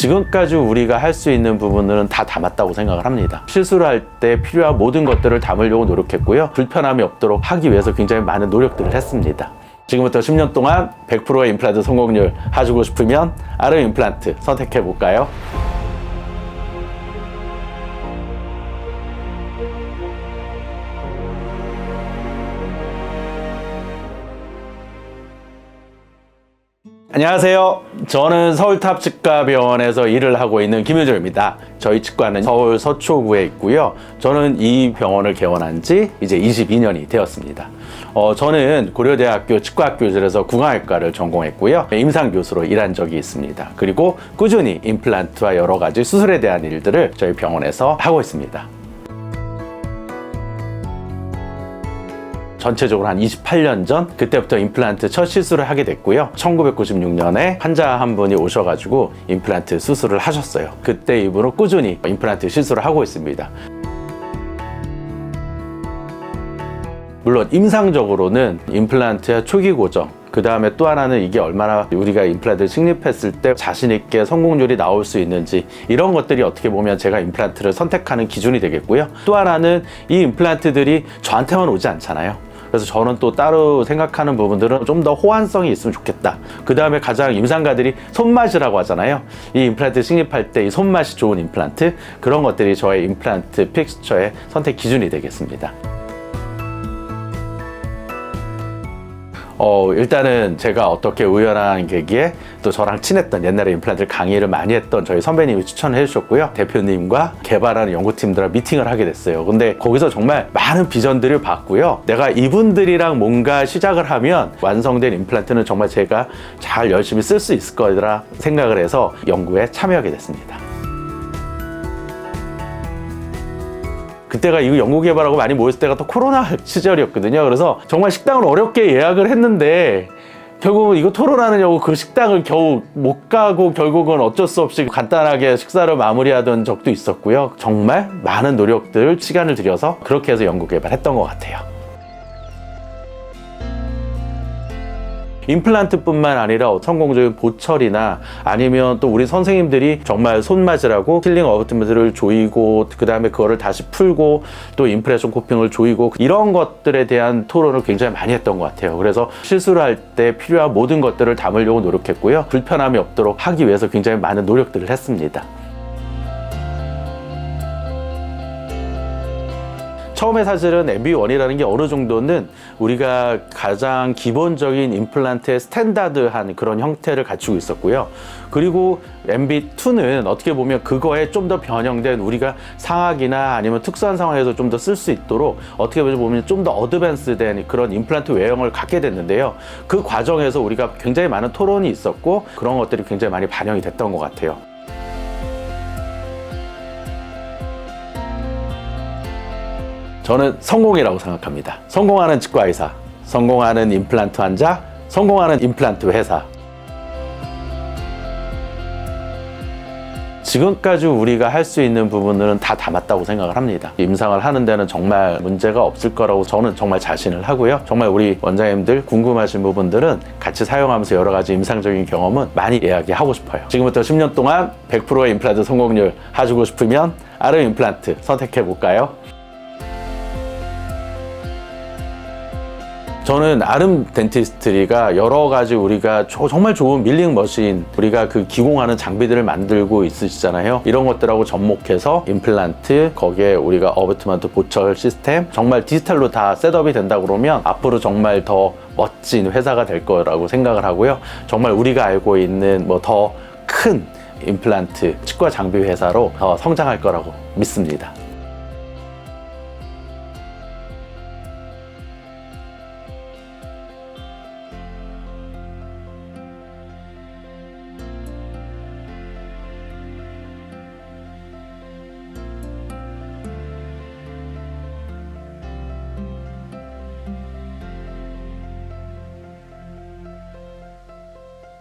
지금까지 우리가 할 수 있는 부분들은 다 담았다고 생각을 합니다. 실수를 할 때 필요한 모든 것들을 담으려고 노력했고요. 불편함이 없도록 하기 위해서 굉장히 많은 노력들을 했습니다. 지금부터 10년 동안 100%의 임플란트 성공률 하시고 싶으면 아름 임플란트 선택해 볼까요? 안녕하세요. 저는 서울 탑치과병원에서 일을 하고 있는 김효정입니다. 저희 치과는 서울 서초구에 있고요. 저는 이 병원을 개원한 지 이제 22년이 되었습니다. 어, 저는 고려대학교 치과학교실에서 궁합외과를 전공했고요. 임상 교수로 일한 적이 있습니다. 그리고 꾸준히 임플란트와 여러 가지 수술에 대한 일들을 저희 병원에서 하고 있습니다. 전체적으로 한 28년 전 그때부터 임플란트 첫 시술을 하게 됐고요. 1996년에 환자 한 분이 오셔가지고 임플란트 수술을 하셨어요. 그때 이후로 꾸준히 임플란트 시술을 하고 있습니다. 물론 임상적으로는 임플란트의 초기 고정 그 다음에 또 하나는 이게 얼마나 우리가 임플란트를 식립했을 때 자신 있게 성공률이 나올 수 있는지 이런 것들이 어떻게 보면 제가 임플란트를 선택하는 기준이 되겠고요. 또 하나는 이 임플란트들이 저한테만 오지 않잖아요. 그래서 저는 또 따로 생각하는 부분들은 좀 더 호환성이 있으면 좋겠다. 그 다음에 가장 임상가들이 손맛이라고 하잖아요. 이 임플란트 식립할 때 이 손맛이 좋은 임플란트 그런 것들이 저의 임플란트 픽스처의 선택 기준이 되겠습니다. 어, 일단은 제가 어떻게 우연한 계기에 또 저랑 친했던 옛날에 임플란트 강의를 많이 했던 저희 선배님이 추천을 해주셨고요. 대표님과 개발하는 연구팀들과 미팅을 하게 됐어요. 근데 거기서 정말 많은 비전들을 봤고요. 내가 이분들이랑 뭔가 시작을 하면 완성된 임플란트는 정말 제가 잘 열심히 쓸 수 있을 거라 생각을 해서 연구에 참여하게 됐습니다. 그때가 이거 연구 개발하고 많이 모였을 때가 또 코로나 시절이었거든요. 그래서 정말 식당을 어렵게 예약을 했는데 결국은 이거 토론하느냐고 그 식당을 겨우 못 가고 결국은 어쩔 수 없이 간단하게 식사를 마무리하던 적도 있었고요. 정말 많은 노력들, 시간을 들여서 그렇게 해서 연구 개발했던 것 같아요. 임플란트뿐만 아니라 성공적인 보철이나 아니면 또 우리 선생님들이 정말 손맞으라고 힐링 어브트먼트를 조이고 그 다음에 그거를 다시 풀고 또 임프레션 코핑을 조이고 이런 것들에 대한 토론을 굉장히 많이 했던 것 같아요. 그래서 실수를 할 때 필요한 모든 것들을 담으려고 노력했고요. 불편함이 없도록 하기 위해서 굉장히 많은 노력들을 했습니다. 처음에 사실은 MB1이라는 게 어느 정도는 우리가 가장 기본적인 임플란트의 스탠다드한 그런 형태를 갖추고 있었고요. 그리고 MB2는 어떻게 보면 그거에 좀 더 변형된 우리가 상하기나 아니면 특수한 상황에서 좀 더 쓸 수 있도록 어떻게 보면 좀 더 어드밴스된 그런 임플란트 외형을 갖게 됐는데요. 그 과정에서 우리가 굉장히 많은 토론이 있었고 그런 것들이 굉장히 많이 반영이 됐던 것 같아요. 저는 성공이라고 생각합니다. 성공하는 치과 의사, 성공하는 임플란트 환자, 성공하는 임플란트 회사. 지금까지 우리가 할 수 있는 부분들은 다 담았다고 생각을 합니다. 임상을 하는 데는 정말 문제가 없을 거라고 저는 정말 자신을 하고요. 정말 우리 원장님들 궁금하신 부분들은 같이 사용하면서 여러 가지 임상적인 경험은 많이 이야기하고 싶어요. 지금부터 10년 동안 100%의 임플란트 성공률 하시고 싶으면 아름 임플란트 선택해 볼까요? 저는 아름 덴티스트리가 여러 가지 우리가 조- 정말 좋은 밀링 머신 우리가 그 기공하는 장비들을 만들고 있으시잖아요. 이런 것들하고 접목해서 임플란트 거기에 우리가 어버트먼트 보철 시스템 정말 디지털로 다 셋업이 된다 그러면 앞으로 정말 더 멋진 회사가 될 거라고 생각을 하고요. 정말 우리가 알고 있는 뭐 더 큰 임플란트 치과 장비 회사로 더 성장할 거라고 믿습니다